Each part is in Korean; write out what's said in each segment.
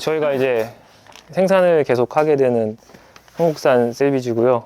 저희가 이제 생산을 계속 하게 되는 한국산 셀비지고요.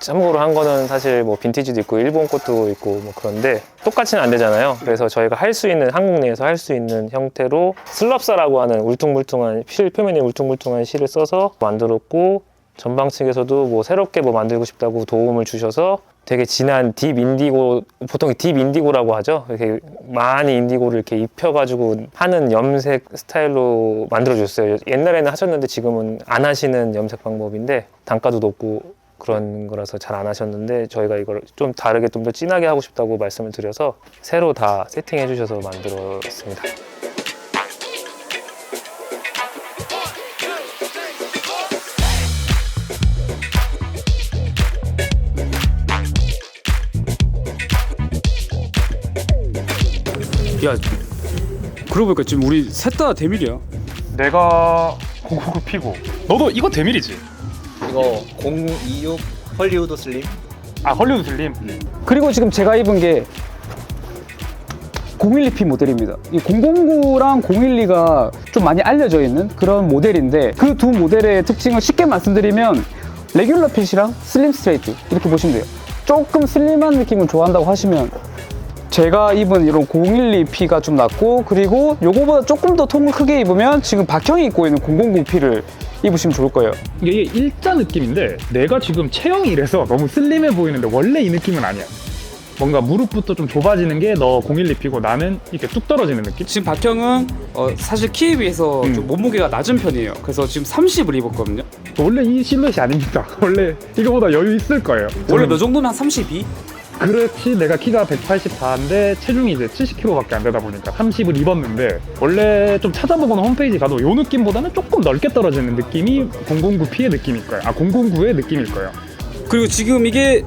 참고로 한 거는 사실 뭐 빈티지도 있고 일본 것도 있고 뭐 그런데 똑같이는 안 되잖아요. 그래서 저희가 할 수 있는 한국 내에서 할 수 있는 형태로 슬럽사라고 하는 울퉁불퉁한 실 표면이 울퉁불퉁한 실을 써서 만들었고 전방 측에서도 뭐 새롭게 뭐 만들고 싶다고 도움을 주셔서 되게 진한 딥 인디고 보통 딥 인디고라고 하죠. 이렇게 많이 인디고를 이렇게 입혀가지고 하는 염색 스타일로 만들어 주셨어요. 옛날에는 하셨는데 지금은 안 하시는 염색 방법인데 단가도 높고 그런 거라서 잘 안 하셨는데 저희가 이걸 좀 다르게 좀 더 진하게 하고 싶다고 말씀을 드려서 새로 다 세팅해 주셔서 만들었습니다. 야 그러고 보니까 지금 우리 셋다 대밀이야 내가 099 피고 너도 이거 대밀이지? 이거 026 헐리우드 슬림 아 헐리우드 슬림 그리고 지금 제가 입은 게 012P 모델입니다. 이 009랑 012가 좀 많이 알려져 있는 그런 모델인데 그 두 모델의 특징을 쉽게 말씀드리면 레귤러 핏이랑 슬림 스트레이트 이렇게 보시면 돼요. 조금 슬림한 느낌을 좋아한다고 하시면 제가 입은 이런 012P가 좀 낫고 그리고 요거보다 조금 더 통을 크게 입으면 지금 박형이 입고 있는 009P를 입으시면 좋을 거예요. 이게 일자 느낌인데 내가 지금 체형이 이래서 너무 슬림해 보이는데 원래 이 느낌은 아니야 뭔가 무릎부터 좀 좁아지는 게 너 012 피고 나는 이렇게 뚝 떨어지는 느낌? 지금 박형은 어, 사실 키에 비해서 음. 좀 몸무게가 낮은 편이에요. 그래서 지금 30을 입었거든요. 원래 이 실루엣이 아닙니다 원래 이거보다 여유 있을 거예요 원래 몇 정도면 한 32? 그렇지 내가 키가 184인데 체중이 이제 70kg밖에 안 되다 보니까 30을 입었는데 원래 좀 찾아보거나 홈페이지 가도 요 느낌보다는 조금 넓게 떨어지는 느낌이 009P의 느낌일 거예요 아 009의 느낌일 거예요 그리고 지금 이게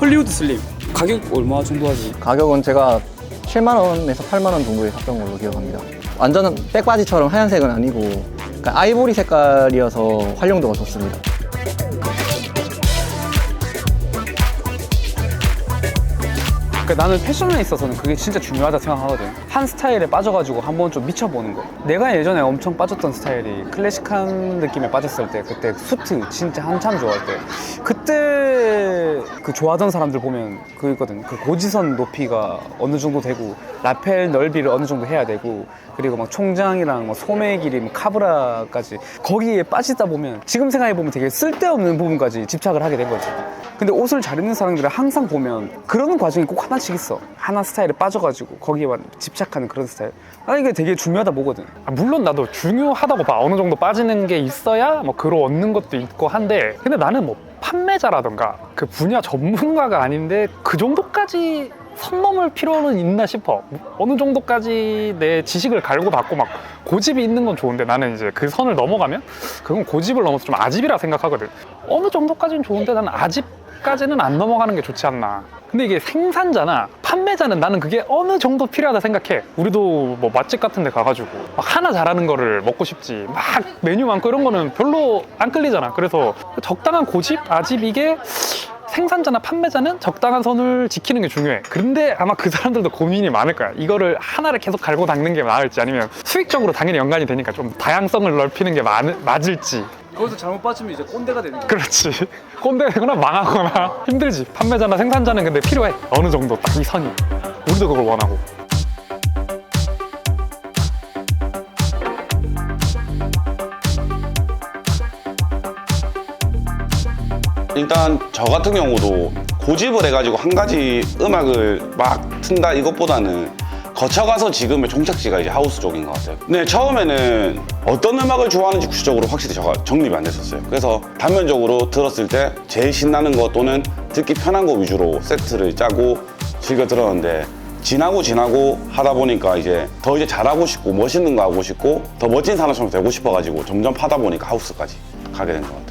헐리우드 슬림. 가격 얼마 정도 하지? 가격은 제가 7만 원에서 8만 원 정도에 샀던 걸로 기억합니다 완전 백바지처럼 하얀색은 아니고 그러니까 아이보리 색깔이어서 활용도가 좋습니다 그러니까 나는 패션에 있어서는 그게 진짜 중요하다 생각하거든. 한 스타일에 빠져가지고 한번 좀 미쳐보는 거. 내가 예전에 엄청 빠졌던 스타일이 클래식한 느낌에 빠졌을 때, 그때 수트 진짜 한참 좋아할 때, 그때 그 좋아하던 사람들 보면 그거 있거든. 그 고지선 높이가 어느 정도 되고, 라펠 넓이를 어느 정도 해야 되고, 그리고 막 총장이랑 뭐 소매 길이, 뭐 카브라까지 거기에 빠지다 보면 지금 생각해 보면 되게 쓸데없는 부분까지 집착을 하게 된 거지. 근데 옷을 잘 입는 사람들을 항상 보면 그러는 과정이 꼭 하나씩 있어. 하나 스타일에 빠져가지고 거기에만 집착하는 그런 스타일. 나는 이게 되게 중요하다 보거든. 아, 물론 나도 중요하다고 봐 어느 정도 빠지는 게 있어야 뭐 글을 얻는 것도 있고 한데 근데 나는 뭐 판매자라던가 그 분야 전문가가 아닌데 그 정도까지 선 넘을 필요는 있나 싶어 어느 정도까지 내 지식을 갈고 닦고 막 고집이 있는 건 좋은데 나는 이제 그 선을 넘어가면 그건 고집을 넘어서 좀 아집이라 생각하거든 어느 정도까지는 좋은데 나는 아집까지는 안 넘어가는 게 좋지 않나 근데 이게 생산자나 판매자는 나는 그게 어느 정도 필요하다 생각해. 우리도 뭐 맛집 같은 데 가가지고 막 하나 잘하는 거를 먹고 싶지. 막 메뉴 많고 이런 거는 별로 안 끌리잖아. 그래서 적당한 고집, 아집 이게 생산자나 판매자는 적당한 선을 지키는 게 중요해. 그런데 아마 그 사람들도 고민이 많을 거야. 이거를 하나를 계속 갈고 닦는 게 나을지 아니면 수익적으로 당연히 연관이 되니까 좀 다양성을 넓히는 게 맞, 맞을지. 거기서 잘못 빠지면 이제 꼰대가 되는 거야. 그렇지. 꼰대가 되거나 망하거나 힘들지. 판매자나 생산자는 근데 필요해. 어느 정도 딱 이 선이. 우리도 그걸 원하고. 일단 저 같은 경우도 고집을 해가지고 한 가지 음악을 막 튼다 이것보다는 거쳐가서 지금의 종착지가 이제 하우스 쪽인 것 같아요. 근데 처음에는 어떤 음악을 좋아하는지 구체적으로 확실히 저가 정립이 안 됐었어요. 그래서 단면적으로 들었을 때 제일 신나는 거 또는 듣기 편한 거 위주로 세트를 짜고 즐겨 들었는데 지나고 지나고 하다 보니까 이제 더 이제 잘하고 싶고 멋있는 거 하고 싶고 더 멋진 사람처럼 되고 싶어가지고 점점 파다 보니까 하우스까지 가게 된 것 같아요.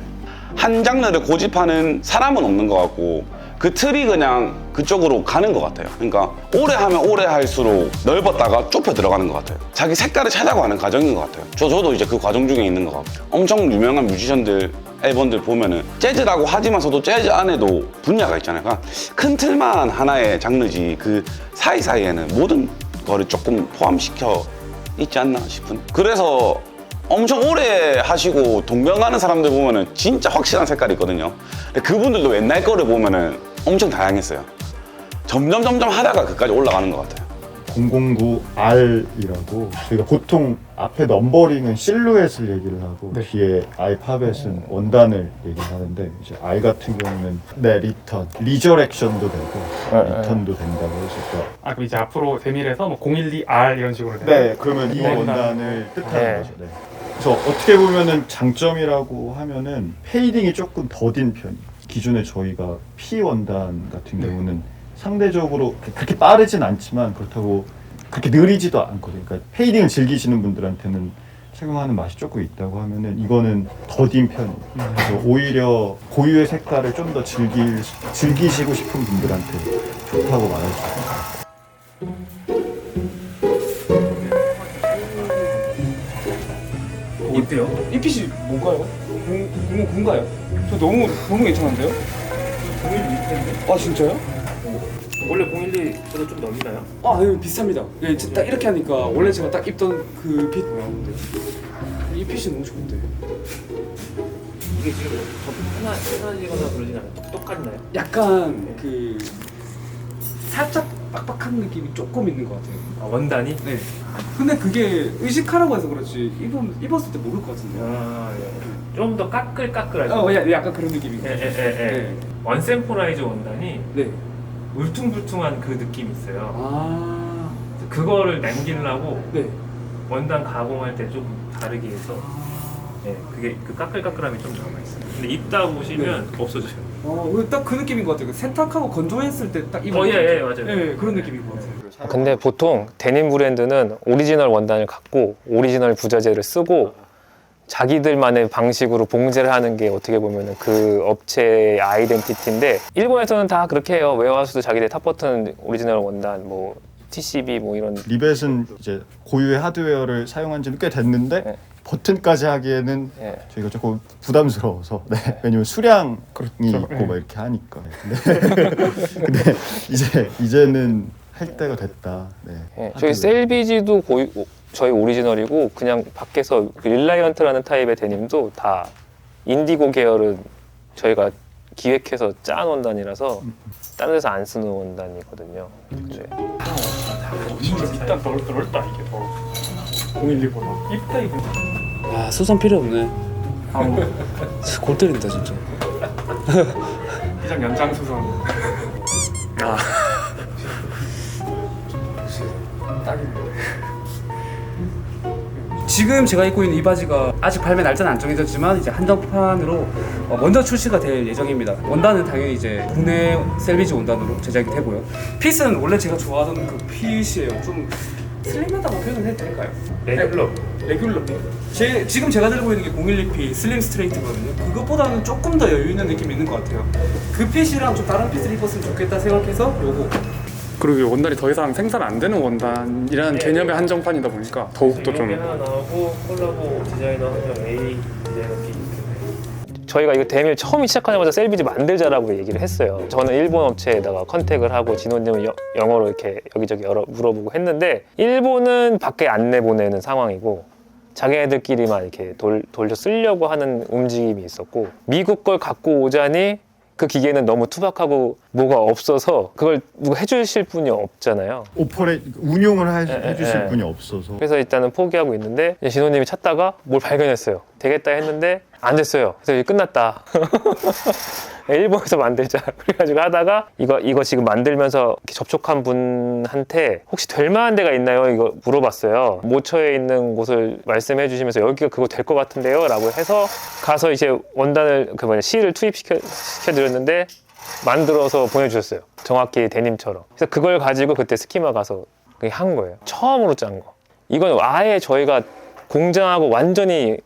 한 장르를 고집하는 사람은 없는 것 같고 그 틀이 그냥 그쪽으로 가는 것 같아요. 그러니까 오래 하면 오래 할수록 넓었다가 좁혀 들어가는 것 같아요. 자기 색깔을 찾아가는 과정인 것 같아요. 저 저도 이제 그 과정 중에 있는 것 같아요. 엄청 유명한 뮤지션들 앨범들 보면은 재즈라고 하지만서도 재즈 안에도 분야가 있잖아요. 그러니까 큰 틀만 하나의 장르지 그 사이사이에는 모든 거를 조금 포함시켜 있지 않나 싶은. 그래서 엄청 오래 하시고 동경 가는 사람들 보면은 진짜 확실한 색깔이 있거든요. 근데 그분들도 옛날 거를 보면은 엄청 다양했어요. 점점 점점 하다가 그까지 올라가는 것 같아요. 009R이라고 저희가 보통 앞에 넘버링은 실루엣을 얘기를 하고 뒤에 알파벳은 원단을 얘기를 하는데 이제 R 같은 경우는 네 리턴 리저렉션도 되고 리턴도 된다고 해서 아 그럼 이제 앞으로 대밀에서 뭐 012R 이런 식으로 네 그러면 이 네. 원단을 뜻하는 네. 거죠. 네. 그래서 어떻게 보면은 장점이라고 하면은 페이딩이 조금 더딘 편이 기존에 저희가 P 원단 같은 경우는 상대적으로 그렇게 빠르진 않지만 그렇다고 그렇게 느리지도 않거든요. 그러니까 페이딩을 즐기시는 분들한테는 착용하는 맛이 조금 있다고 하면은 이거는 더딘 편이에요. 그래서 오히려 고유의 색깔을 좀 더 즐길 즐기시고 싶은 분들한테 좋다고 말할 수 있어요. 어때요? 이 핏이 뭔가요? 공, 공은 군가요? 저 너무 너무 괜찮은데요? 01아 진짜요? 원래 012보다 좀 넘나요? 아, 네, 비슷합니다. 예, 저딱 이렇게 하니까 원래 제가 딱 입던 그 핏. 이 핏이 너무 좋은데. 이게 지금 하나 하나지거나 그러진 않아요. 똑같나요? 약간 그 살짝 빡빡한 느낌이 조금 있는 것 같아요. 아, 원단이? 네. 근데 그게 의식하라고 해서 그렇지 입, 입었을 때 모를 것 같은데요. 아, 예. 좀더 까끌까끌하죠. 어, 야, 약간 그런 느낌인 것 예, 같아요. 예, 예, 예. 네. 원샘포라이즈 원단이 네. 울퉁불퉁한 그 느낌이 있어요. 아, 그거를 남기려고 네. 원단 가공할 때좀 다르게 해서 예, 그게 그 까끌까끌함이 좀 남아 있어요. 근데 입다 보시면 없어져요. 어, 딱 그 느낌인 것 같아요. 그 세탁하고 건조했을 때 딱 입은 어, 예, 느낌. 예, 맞아요. 예, 그런 느낌인 것 같아요. 근데 보통 데님 브랜드는 오리지널 원단을 갖고 오리지널 부자재를 쓰고 자기들만의 방식으로 봉제를 하는 게 어떻게 보면 그 업체의 아이덴티티인데 일본에서는 다 그렇게 해요. 웨어하우스도 자기들 탑 버튼 오리지널 원단 뭐 TCB 뭐 이런 리벳은 이제 고유의 하드웨어를 사용한 지는 꽤 됐는데 네. 버튼까지 하기에는 예. 저희가 조금 부담스러워서 네. 왜냐면 수량이 그렇죠. 있고 네. 막 이렇게 하니까 근데, 근데 이제 이제는 할 때가 됐다 네. 예, 저희 셀비지도 고유, 저희 오리지널이고 그냥 밖에서 그 릴라이언트라는 타입의 데님도 다 인디고 계열은 저희가 기획해서 짠 원단이라서 다른 데서 안 쓰는 원단이거든요. 그죠? 일단 넓, 넓다 이게 더 012보다 입다 입은 아, 수선 필요 없네. 아우 골 때린다, 진짜. 기장 연장 수선 지금 제가 입고 있는 이 바지가 아직 발매 날짜는 안 정해졌지만 이제 한정판으로 어, 먼저 출시가 될 예정입니다. 원단은 당연히 이제 국내 셀비지 원단으로 제작이 되고요. 핏은 원래 제가 좋아하던 그 핏이에요. 좀 슬림하다고 표현을 해도 될까요? 레귤러. 레귤러 핏. 제, 지금 제가 들고 있는 게 012 슬림 스트레이트거든요. 그것보다는 조금 더 여유 있는 느낌이 있는 것 같아요. 그 핏이랑 좀 다른 핏을 입었으면 좋겠다 생각해서 요거 그리고 원단이 더 이상 생산 안 되는 원단이라는 개념의 한정판이다 보니까 더욱더 좀 하나 나오고 콜라보 디자이너 한 명 A 디자이너 B 저희가 이거 데밀 처음 시작하자마자 셀비지 만들자라고 얘기를 했어요. 저는 일본 업체에다가 컨택을 하고 진호님은 여- 영어로 이렇게 여기저기 여러 물어보고 했는데 일본은 밖에 안 내보내는 상황이고 자기네들끼리만 이렇게 돌, 돌려 쓰려고 하는 움직임이 있었고 미국 걸 갖고 오자니 그 기계는 너무 투박하고 뭐가 없어서 그걸 누가 해주실 분이 없잖아요. 오퍼레 운용을 하- 예, 해주실 예. 분이 없어서 그래서 일단은 포기하고 있는데 이제 진호님이 찾다가 뭘 발견했어요. 되겠다 했는데 안 됐어요. 그래서 끝났다. 일본에서 만들자. 그래가지고 하다가 이거 이거 지금 만들면서 접촉한 분한테 혹시 될 만한 데가 있나요? 이거 물어봤어요. 모처에 있는 곳을 말씀해 주시면서 여기가 그거 될 것 같은데요?라고 해서 가서 이제 원단을 그 뭐냐 실을 투입시켜 시켜 드렸는데 만들어서 보내주셨어요. 정확히 데님처럼. 그래서 그걸 가지고 그때 스키마 가서 한 거예요. 처음으로 짠 거. 이건 아예 저희가 공장하고 완전히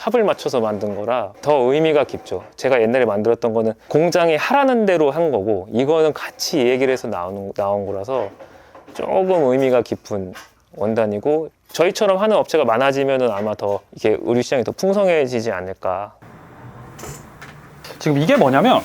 합을 맞춰서 만든 거라 더 의미가 깊죠. 제가 옛날에 만들었던 거는 공장이 하라는 대로 한 거고 이거는 같이 얘기를 해서 나오는, 나온 거라서 조금 의미가 깊은 원단이고 저희처럼 하는 업체가 많아지면은 아마 더 이게 의류 시장이 더 풍성해지지 않을까. 지금 이게 뭐냐면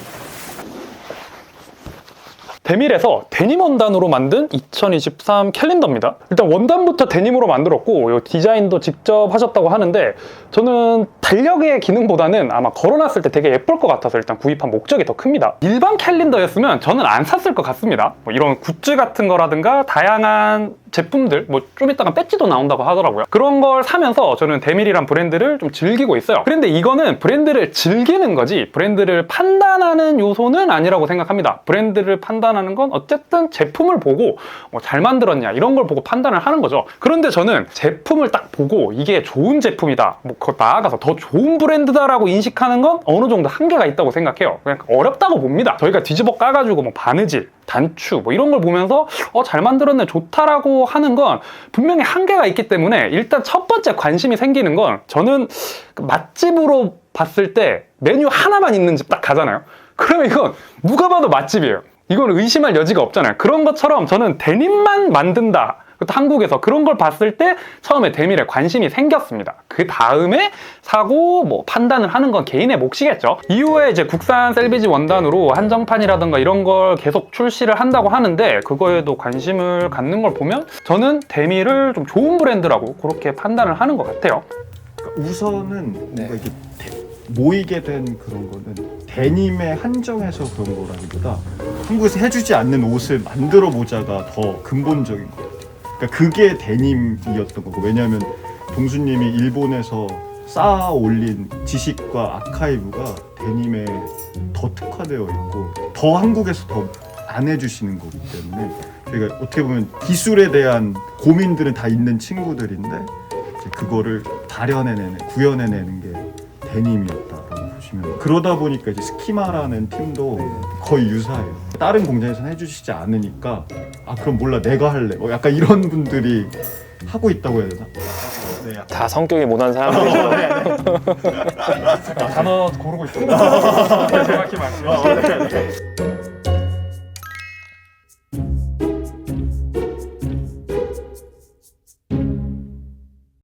데밀에서 데님 원단으로 만든 2023 캘린더입니다. 일단 원단부터 데님으로 만들었고 요 디자인도 직접 하셨다고 하는데 저는 달력의 기능보다는 아마 걸어놨을 때 되게 예쁠 것 같아서 일단 구입한 목적이 더 큽니다. 일반 캘린더였으면 저는 안 샀을 것 같습니다. 뭐 이런 굿즈 같은 거라든가 다양한 제품들 뭐 좀 이따가 배지도 나온다고 하더라고요. 그런 걸 사면서 저는 데밀이란 브랜드를 좀 즐기고 있어요. 그런데 이거는 브랜드를 즐기는 거지 브랜드를 판단하는 요소는 아니라고 생각합니다. 브랜드를 판단하는 건 어쨌든 제품을 보고 뭐 잘 만들었냐 이런 걸 보고 판단을 하는 거죠. 그런데 저는 제품을 딱 보고 이게 좋은 제품이다. 뭐 나아가서 더 좋은 브랜드다라고 인식하는 건 어느 정도 한계가 있다고 생각해요. 그냥 어렵다고 봅니다. 저희가 뒤집어 까가지고 뭐 바느질, 단추 뭐 이런 걸 보면서 어 잘 만들었네 좋다라고 하는 건 분명히 한계가 있기 때문에 일단 첫 번째 관심이 생기는 건 저는 그 맛집으로 봤을 때 메뉴 하나만 있는 집 딱 가잖아요. 그러면 이건 누가 봐도 맛집이에요. 이건 의심할 여지가 없잖아요. 그런 것처럼 저는 데님만 만든다. 한국에서 그런 걸 봤을 때 처음에 데밀에 관심이 생겼습니다. 그 다음에 사고 뭐 판단을 하는 건 개인의 몫이겠죠. 이후에 이제 국산 셀비지 원단으로 한정판이라든가 이런 걸 계속 출시를 한다고 하는데 그거에도 관심을 갖는 걸 보면 저는 데밀을 좀 좋은 브랜드라고 그렇게 판단을 하는 것 같아요. 그러니까 우선은 네. 뭔가 이게 대- 모이게 된 그런 거는 데님에 한정해서 그런 거라기보다 한국에서 해주지 않는 옷을 만들어 보자가 더 근본적인 것 같아요. 그러니까 그게 데님이었던 거고 왜냐하면 동수님이 일본에서 쌓아 올린 지식과 아카이브가 데님에 더 특화되어 있고 더 한국에서 더 안 해주시는 거기 때문에 저희가 어떻게 보면 기술에 대한 고민들은 다 있는 친구들인데 그거를 다려내내는 구현해내는 게 데님이었다라고 보시면 그러다 보니까 이제 스키마라는 팀도 거의 유사해요. 다른 공장에서는 해주시지 않으니까 아 그럼 몰라 내가 할래. 뭐 약간 이런 분들이 하고 있다고 해야 되나? 네, 다 성격이 모난 사람들이죠. 단어 고르고 있어. 정확히 말씀.